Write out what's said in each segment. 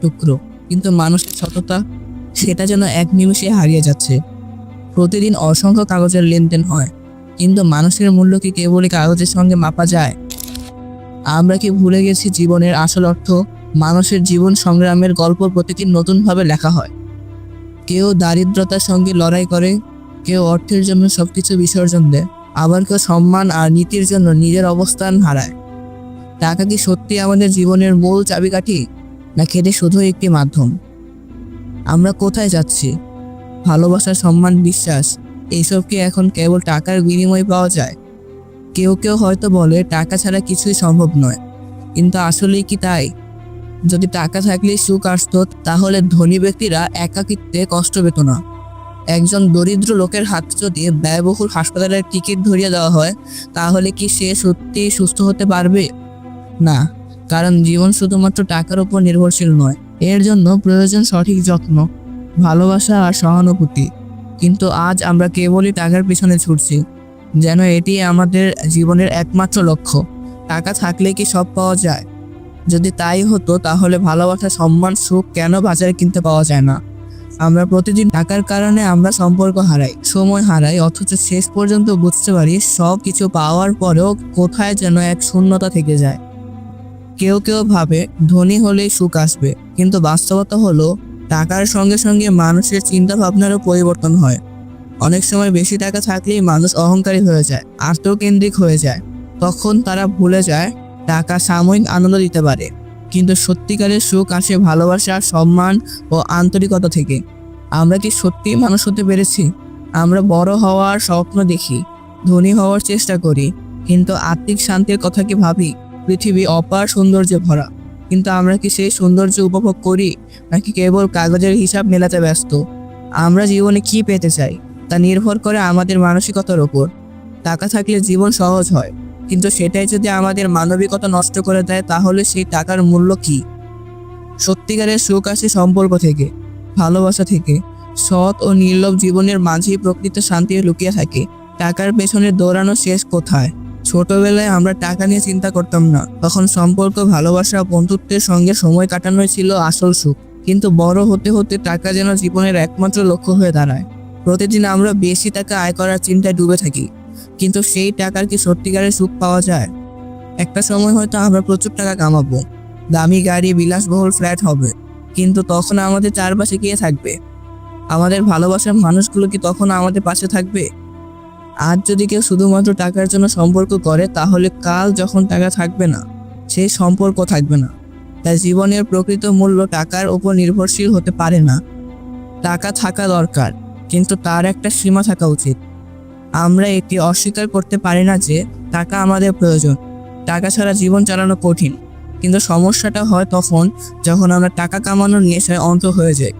টুকরো, কিন্তু মানুষের সততা সেটা যেন এক নিমিষে হারিয়ে যাচ্ছে। প্রতিদিন অসংখ্য কাগজের লেনদেন হয়, কিন্তু মানুষের মূল্য কি কেবলই কাগজের সঙ্গে মাপা যায়। আমরা কি ভুলে গেছি জীবনের আসল অর্থ? মানুষের জীবন সংগ্রামের গল্প প্রতিদিন নতুনভাবে লেখা হয়। কেউ দারিদ্রতার সঙ্গে লড়াই করে, কেউ অর্থের জন্য সবকিছু বিসর্জন দেয়, আবার কেউ সম্মান আর নীতির জন্য নিজের অবস্থান হারায়। টাকা কি সত্যি আমাদের জীবনের মূল চাবিকাঠি? না খেটে শুধু একটি মাধ্যম? আমরা কোথায় যাচ্ছি? ভালোবাসা, সম্মান, বিশ্বাস, এইসব কি এখন কেবল টাকার বিনিময়ে পাওয়া যায়? কেউ কেউ হয়তো বলে, টাকা ছাড়া কিছুই সম্ভব নয়। কিন্তু আসলেই কি তাই? যদি টাকা থাকলে সুখ আসতো, তাহলে ধনী ব্যক্তিরা একাকিত্বে কষ্ট পেত না। একজন দরিদ্র লোকের হাত যদি ব্যয়বহুল হাসপাতালের টিকিট ধরিয়ে দেওয়া হয়, তাহলে কি সে সত্যি সুস্থ হতে পারবে? না। কারণ জীবন শুধুমাত্র টাকার উপর নির্ভরশীল নয়, এর জন্য প্রয়োজন সঠিক যত্ন, ভালোবাসা আর সহানুভূতি। কিন্তু আজ আমরা কেবলই টাকার পিছনে ছুটছি, যেন এটি আমাদের জীবনের একমাত্র লক্ষ্য। টাকা থাকলে কি সব পাওয়া যায়? যদি তাই হতো, তাহলে ভালোবাসা, সম্মান, সুখ কেন বাজারে কিনতে পাওয়া যায় না? আমরা প্রতিদিন টাকার কারণে আমরা সম্পর্ক হারাই, সময় হারাই, অথচ শেষ পর্যন্ত বুঝতে পারি সব কিছু পাওয়ার পরেও কোথায় যেন এক শূন্যতা থেকে যায়। কেউ কেউ ভাবে ধনী হলেই সুখ আসবে, কিন্তু বাস্তবতা হলো টাকার সঙ্গে সঙ্গে মানুষের চিন্তা ভাবনারও পরিবর্তন হয়। অনেক সময় বেশি টাকা থাকলেই মানুষ অহংকারী হয়ে যায়, আত্মকেন্দ্রিক হয়ে যায়। তখন তারা ভুলে যায় টাকা সাময়িক আনন্দ দিতে পারে, কিন্তু সত্যিকারের সুখ আসে ভালোবাসা, সম্মান ও আন্তরিকতা থেকে। আমরা কি সত্যিই মানুষ হতে পেরেছি? আমরা বড় হওয়ার স্বপ্ন দেখি, ধনী হওয়ার চেষ্টা করি, কিন্তু আত্মিক শান্তির কথা কি ভাবি? পৃথিবী অপার সৌন্দর্যে ভরা। কিন্তু আমরা কি সেই সৌন্দর্য উপভোগ করি, নাকি কেবল কাগজের হিসাব মেলাতে ব্যস্ত? আমরা জীবনে কি পেতে চাই, তা নির্ভর করে আমাদের মানসিকতার ওপর টাকা থাকলে জীবন সহজ হয়, কিন্তু সেটাই যদি আমাদের মানবিকতা নষ্ট করে দেয়, তাহলে সেই টাকার মূল্য কি? সত্যিকারের সুখ আসে সম্পর্ক থেকে, ভালোবাসা থেকে। সৎ ও নির্লোভ জীবনের মাঝেই প্রকৃত শান্তি লুকিয়ে থাকে। টাকার পেছনে দৌড়ানো শেষ কোথায়? ছোটবেলায় আমরা টাকা নিয়ে চিন্তা করতাম না। তখন সম্পর্ক, ভালোবাসা, বন্ধুত্বের সঙ্গে সময় কাটানোই ছিল আসল সুখ। কিন্তু বড় হতে হতে টাকা যেন জীবনের একমাত্র লক্ষ্য হয়ে দাঁড়ায়। প্রতিদিন আমরা বেশি টাকা আয় করার চিন্তায় ডুবে থাকি। কিন্তু সেই টাকার কি সত্যিকারের সুখ পাওয়া যায়? একটা সময় হয়তো আমরা প্রচুর টাকা কামাবো। দামি গাড়ি, বিলাসবহুল ফ্ল্যাট হবে। কিন্তু তখন আমাদের চারপাশে কে থাকবে? আমাদের ভালোবাসার মানুষগুলো কি তখন আমাদের পাশে থাকবে? আজ যদি কেউ শুধুমাত্র টাকার জন্য সম্পর্ক করে, তাহলে কাল যখন টাকা থাকবে না সেই সম্পর্ক থাকবে না। তাই জীবনের প্রকৃত মূল্য টাকার উপর নির্ভরশীল হতে পারে না। টাকা থাকা দরকার, কিন্তু তার একটা সীমা থাকা উচিত। আমরা এটি অস্বীকার করতে পারি না যে, টাকা আমাদের প্রয়োজন। টাকা ছাড়া জীবন চালানো কঠিন, কিন্তু সমস্যাটা হয় তখন যখন আমরা টাকা কামানোর নেশায় অন্ত হয়ে যাই।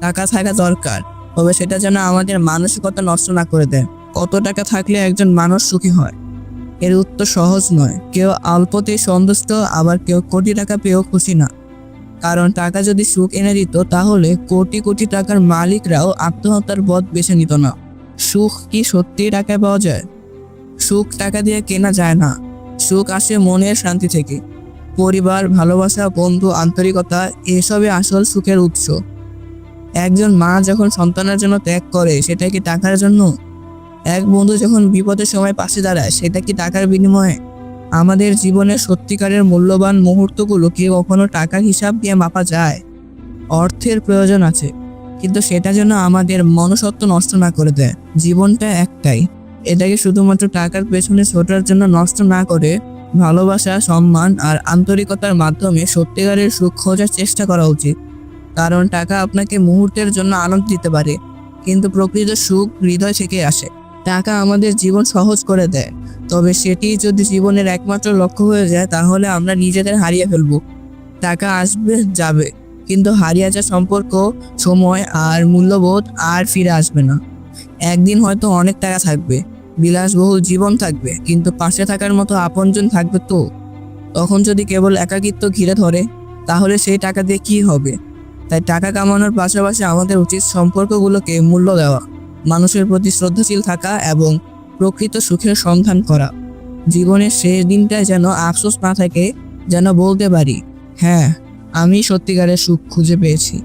টাকা থাকা দরকার, তবে সেটা যেন আমাদের মানসিকতা নষ্ট না করে দেয়। কত টাকা থাকলে একজন মানুষ সুখী হয়। এর উত্তর সহজ নয়। কেউ অল্পতেই সন্তুষ্ট, আবার কেউ কোটি টাকা পেয়েও খুশি না। কারণ টাকা যদি সুখ এনে দিত, তাহলে কোটি কোটি টাকার মালিকরাও আত্মহত্যার পথ বেছে নিত না। সুখ কি সত্যি টাকায় পাওয়া যায়? সুখ টাকা দিয়ে কেনা যায় না। সুখ আসে মনের শান্তি থেকে। পরিবার, ভালোবাসা, বন্ধু, আন্তরিকতা, এসবই আসল সুখের উৎস। একজন মা যখন সন্তানের জন্য ত্যাগ করে, সেটা কি টাকার জন্য? এক বন্ধু যখন বিপদের সময় পাশে দাঁড়ায়, সেটা কি টাকার বিনিময়ে? আমাদের জীবনের সত্যিকারের মূল্যবান মুহূর্তগুলো কি কখনো টাকার হিসাব দিয়ে মাপা যায়? অর্থের প্রয়োজন আছে, কিন্তু সেটা যেন আমাদের মনসত্ব নষ্ট না করে দেয়। জীবনটা একটাই, এটাকে শুধুমাত্র টাকার পেছনে ছোটার জন্য নষ্ট না করে ভালোবাসা, সম্মান আর আন্তরিকতার মাধ্যমে সত্যিকারের সুখ খোঁজার চেষ্টা করা উচিত। কারণ টাকা আপনাকে মুহূর্তের জন্য আনন্দ দিতে পারে, কিন্তু প্রকৃত সুখ হৃদয় থেকে আসে। টাকা আমাদের জীবন সহজ করে দেয়। তবে সেটি যদি জীবনের একমাত্র লক্ষ্য হয়ে যায়, তাহলে আমরা নিজেদের হারিয়ে ফেলব। টাকা আসবে, যাবে। কিন্তু হারিয়ে যাওয়া সম্পর্ক, সময় আর মূল্যবোধ আর ফিরে আসবে না। একদিন হয়তো অনেক টাকা থাকবে, বিলাসবহুল জীবন থাকবে, কিন্তু পাশে থাকার মতো আপনজন থাকবে তো। তখন যদি কেবল একাকিত্ব ঘিরে ধরে, তাহলে সেই টাকা দিয়ে কি হবে? তাই টাকা কামানোর পাশাপাশি আমাদের উচিত সম্পর্কগুলোকে মূল্য দেওয়া। মানুষের প্রতি শ্রদ্ধাশীল থাকা এবং প্রকৃত সুখের সন্ধান করা। জীবনের শেষ দিনটায় যেন আফসোস না থাকে, যেন বলতে পারি হ্যাঁ আমি সত্যিকারের সুখ খুঁজে পেয়েছি।